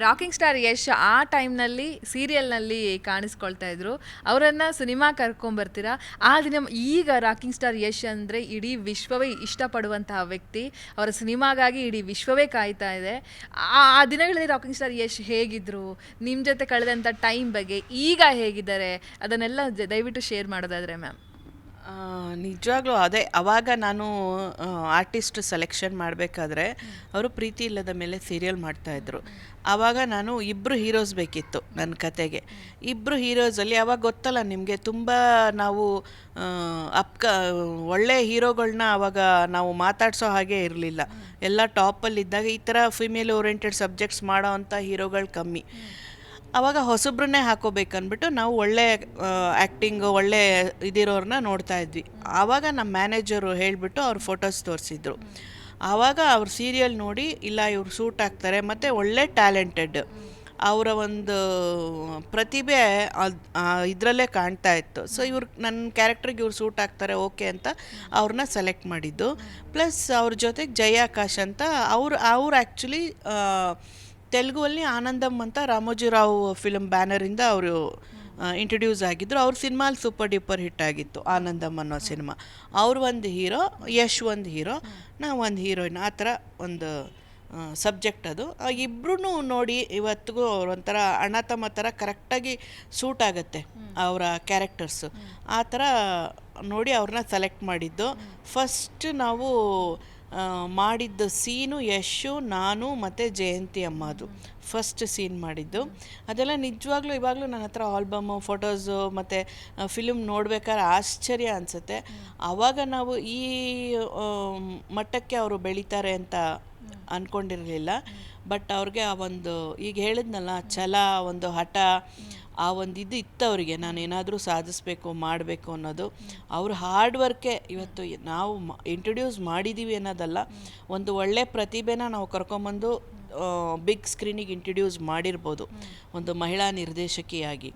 Rocking star Yash ಆ ಟೈಮ್ನಲ್ಲಿ ಸೀರಿಯಲ್ನಲ್ಲಿ ಕಾಣಿಸ್ಕೊಳ್ತಾ ಇದ್ರು. ಅವರನ್ನು ಸಿನಿಮಾ ಕರ್ಕೊಂಬರ್ತೀರಾ? ಆ ದಿನ ಈಗ ರಾಕಿಂಗ್ ಸ್ಟಾರ್ ಯಶ್ ಅಂದರೆ ಇಡೀ ವಿಶ್ವವೇ ಇಷ್ಟಪಡುವಂತಹ ವ್ಯಕ್ತಿ. ಅವರ ಸಿನಿಮಾಗಾಗಿ ಇಡೀ ವಿಶ್ವವೇ ಕಾಯ್ತಾ ಇದೆ. ಆ ದಿನಗಳಲ್ಲಿ ರಾಕಿಂಗ್ ಸ್ಟಾರ್ ಯಶ್ ಹೇಗಿದ್ರು? ನಿಮ್ಮ ಜೊತೆ ಕಳೆದಂಥ ಟೈಮ್ ಬಗ್ಗೆ ಈಗ ಹೇಗಿದ್ದಾರೆ? ಅದನ್ನೆಲ್ಲ ದಯವಿಟ್ಟು ಶೇರ್ ಮಾಡೋದಾದರೆ ಮ್ಯಾಮ್. ನಿಜವಾಗ್ಲೂ ಅದೇ, ಅವಾಗ ನಾನು ಆರ್ಟಿಸ್ಟ್ ಸೆಲೆಕ್ಷನ್ ಮಾಡಬೇಕಾದ್ರೆ ಅವರು ಪ್ರೀತಿ ಇಲ್ಲದ ಮೇಲೆ ಸೀರಿಯಲ್ ಮಾಡ್ತಾಯಿದ್ರು ಆವಾಗ ನಾನು ಇಬ್ಬರು ಹೀರೋಸ್ ಬೇಕಿತ್ತು ನನ್ನ ಕತೆಗೆ. ಇಬ್ಬರು ಹೀರೋಸಲ್ಲಿ ಅವಾಗ ಗೊತ್ತಲ್ಲ ನಿಮಗೆ ತುಂಬ ನಾವು ಅಪ್ಕ, ಒಳ್ಳೆ ಹೀರೋಗಳನ್ನ ಅವಾಗ ನಾವು ಮಾತಾಡ್ಸೋ ಹಾಗೆ ಇರಲಿಲ್ಲ. ಎಲ್ಲ ಟಾಪಲ್ಲಿದ್ದಾಗ ಈ ಥರ ಫಿಮೇಲ್ ಓರಿಯೆಂಟೆಡ್ ಸಬ್ಜೆಕ್ಟ್ಸ್ ಮಾಡೋ ಅಂಥ ಹೀರೋಗಳು ಕಮ್ಮಿ. ಅವಾಗ ಹೊಸಬ್ರನ್ನೇ ಹಾಕೋಬೇಕನ್ಬಿಟ್ಟು ನಾವು ಒಳ್ಳೆ ಆ್ಯಕ್ಟಿಂಗ್ ಒಳ್ಳೆ ಇದಿರೋರನ್ನ ನೋಡ್ತಾ ಇದ್ವಿ. ಆವಾಗ ನಮ್ಮ ಮ್ಯಾನೇಜರು ಹೇಳಿಬಿಟ್ಟು ಅವ್ರ ಫೋಟೋಸ್ ತೋರಿಸಿದ್ರು. ಆವಾಗ ಅವ್ರ ಸೀರಿಯಲ್ ನೋಡಿ, ಇಲ್ಲ ಇವ್ರು ಸೂಟ್ ಆಗ್ತಾರೆ, ಮತ್ತು ಒಳ್ಳೆ ಟ್ಯಾಲೆಂಟೆಡ್. ಅವರ ಒಂದು ಪ್ರತಿಭೆ ಇದರಲ್ಲೇ ಕಾಣ್ತಾ ಇತ್ತು. ಸೊ ಇವ್ರು ನನ್ನ ಕ್ಯಾರೆಕ್ಟ್ರಿಗೆ ಇವ್ರು ಸೂಟ್ ಆಗ್ತಾರೆ, ಓಕೆ ಅಂತ ಅವ್ರನ್ನ ಸೆಲೆಕ್ಟ್ ಮಾಡಿದ್ದು. ಪ್ಲಸ್ ಅವ್ರ ಜೊತೆಗೆ ಜಯಾಕಾಶ್ ಅಂತ, ಅವ್ರು ಅವ್ರು ಆ್ಯಕ್ಚುಲಿ ತೆಲುಗುವಲ್ಲಿ ಆನಂದಂ ಅಂತ ರಾಮೋಜಿರಾವ್ ಫಿಲಮ್ ಬ್ಯಾನರಿಂದ ಅವರು ಇಂಟ್ರೊಡ್ಯೂಸ್ ಆಗಿದ್ದರು ಅವ್ರ ಸಿನಿಮಾಲಿ ಸೂಪರ್ ಡೂಪರ್ ಹಿಟ್ ಆಗಿತ್ತು ಆನಂದಮ್ ಅನ್ನೋ ಸಿನಿಮಾ ಅವ್ರು ಒಂದು ಹೀರೋ ಯಶ್ ಒಂದು ಹೀರೋ ನಾವು ಒಂದು ಹೀರೋಯಿನ್ ಆ ಥರ ಒಂದು ಸಬ್ಜೆಕ್ಟ್ ಅದು. ಇಬ್ಬರೂ ನೋಡಿ ಇವತ್ತಿಗೂ ಅವ್ರು ಒಂಥರ ಅಣ್ಣ ತಮ್ಮ ಥರ ಕರೆಕ್ಟಾಗಿ ಸೂಟ್ ಆಗುತ್ತೆ ಅವರ ಕ್ಯಾರೆಕ್ಟರ್ಸು ಆ ಥರ ನೋಡಿ ಅವ್ರನ್ನ ಸೆಲೆಕ್ಟ್ ಮಾಡಿದ್ದು. ಫಸ್ಟ್ ನಾವು ಮಾಡಿದ್ದು ಸೀನು ಯಶು ನಾನು ಮತ್ತು ಜಯಂತಿ ಅಮ್ಮದು ಫಸ್ಟ್ ಸೀನ್ ಮಾಡಿದ್ದು. ಅದೆಲ್ಲ ನಿಜವಾಗ್ಲೂ ಇವಾಗಲೂ ನನ್ನ ಹತ್ರ ಆಲ್ಬಮ್ಮು ಫೋಟೋಸು ಮತ್ತು ಫಿಲ್ಮ್ ನೋಡ್ಬೇಕಾದ್ರೆ ಆಶ್ಚರ್ಯ ಅನಿಸುತ್ತೆ. ಆವಾಗ ನಾವು ಈ ಮಟ್ಟಕ್ಕೆ ಅವರು ಬೆಳೀತಾರೆ ಅಂತ ಅಂದ್ಕೊಂಡಿರಲಿಲ್ಲ ಬಟ್ ಅವ್ರಿಗೆ ಆ ಒಂದು, ಈಗ ಹೇಳಿದ್ನಲ್ಲ, ಛಲ, ಒಂದು ಹಠ, ಆ ಒಂದು ಇದು ಇತ್ತು ಅವರಿಗೆ. ನಾನು ಏನಾದರೂ ಸಾಧಿಸ್ಬೇಕು, ಮಾಡಬೇಕು ಅನ್ನೋದು. ಅವ್ರ ಹಾರ್ಡ್ ವರ್ಕೆ ಇವತ್ತು ನಾವು ಇಂಟ್ರೊಡ್ಯೂಸ್ ಮಾಡಿದ್ದೀವಿ ಅನ್ನೋದಲ್ಲ. ಒಂದು ಒಳ್ಳೆ ಪ್ರತಿಭೆನ ನಾವು ಕರ್ಕೊಂಬಂದು ಬಿಗ್ ಸ್ಕ್ರೀನಿಗೆ ಇಂಟ್ರಡ್ಯೂಸ್ ಮಾಡಿರ್ಬೋದು. ಒಂದು ಮಹಿಳಾ ನಿರ್ದೇಶಕಿಯಾಗಿ.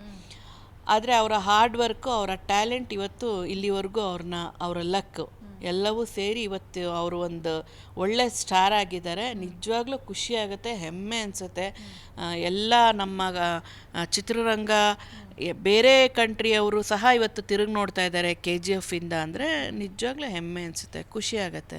ಆದರೆ ಅವರ ಹಾರ್ಡ್ ವರ್ಕು ಅವರ ಟ್ಯಾಲೆಂಟ್ ಇವತ್ತು ಇಲ್ಲಿವರೆಗೂ ಅವ್ರನ್ನ, ಅವರ ಲಕ್ ಎಲ್ಲವೂ ಸೇರಿ ಇವತ್ತು ಅವರು ಒಂದು ಒಳ್ಳೆ ಸ್ಟಾರ್ ಆಗಿದ್ದಾರೆ. ನಿಜವಾಗ್ಲೂ ಖುಷಿಯಾಗುತ್ತೆ ಹೆಮ್ಮೆ ಅನಿಸುತ್ತೆ. ಎಲ್ಲ ನಮ್ಮ ಚಿತ್ರರಂಗ ಬೇರೆ ಕಂಟ್ರಿಯವರು ಸಹ ಇವತ್ತು ತಿರುಗಿ ನೋಡ್ತಾ ಇದ್ದಾರೆ ಕೆ ಜಿ ಎಫಿಂದ ಅಂದರೆ ನಿಜವಾಗ್ಲೂ ಹೆಮ್ಮೆ ಅನಿಸುತ್ತೆ ಖುಷಿಯಾಗತ್ತೆ